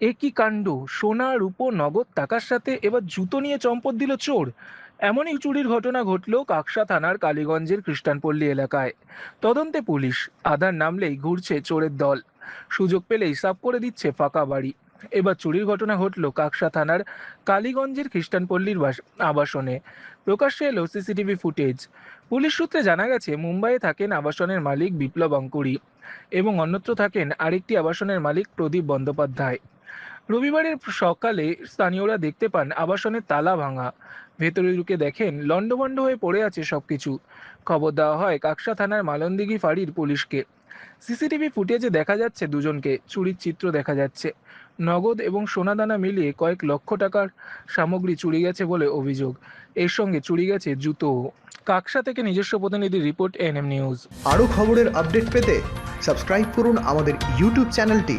একই কাণ্ড, সোনা, রূপো, নগদ, টাকার সাথে এবার জুতো নিয়ে চম্পট দিল চোর। এমনই চুরির ঘটনা ঘটল কাকসা থানার কালীগঞ্জের খ্রিস্টানপল্লী এলাকায়। তদন্তে পুলিশ আধার নামলেই ঘুরছে চোরের দল। সুযোগ পেলেই সাফ করে দিচ্ছে ফাঁকা বাড়ি। এবার চুরির ঘটনা ঘটল কাকসা থানার কালীগঞ্জের খ্রিস্টানপল্লীর আবাসনে। প্রকাশ্যে এলো সিসিটিভি ফুটেজ। পুলিশ সূত্রে জানা গেছে, মুম্বাইয়ে থাকেন আবাসনের মালিক বিপ্লব অঙ্কুরি এবং অন্যত্র থাকেন আরেকটি আবাসনের মালিক প্রদীপ বন্দ্যোপাধ্যায়। রবিবারের সকালে স্থানীয়রা দেখতে পান আবাসনের তালা ভাঙা। ভেতরে ঢুকে দেখেন লণ্ডভণ্ড হয়ে পড়ে আছে সবকিছু। খবর দেওয়া হয় কাকসা থানার মালনদিঘি ফাঁড়ির পুলিশকে। সিসিটিভি ফুটেজে দেখা যাচ্ছে দুজনকে, চুরির চিত্র দেখা যাচ্ছে। নগদ এবং সোনাদানা মিলিয়ে কয়েক লক্ষ টাকার সামগ্রী চুরি গেছে বলে অভিযোগ। এর সঙ্গে চুরি গেছে জুতো। কাকসা থেকে নিজস্ব প্রতিনিধি রিপোর্ট এনএম নিউজ। আরও খবরের আপডেট পেতে সাবস্ক্রাইব করুন আমাদের ইউটিউব চ্যানেলটি।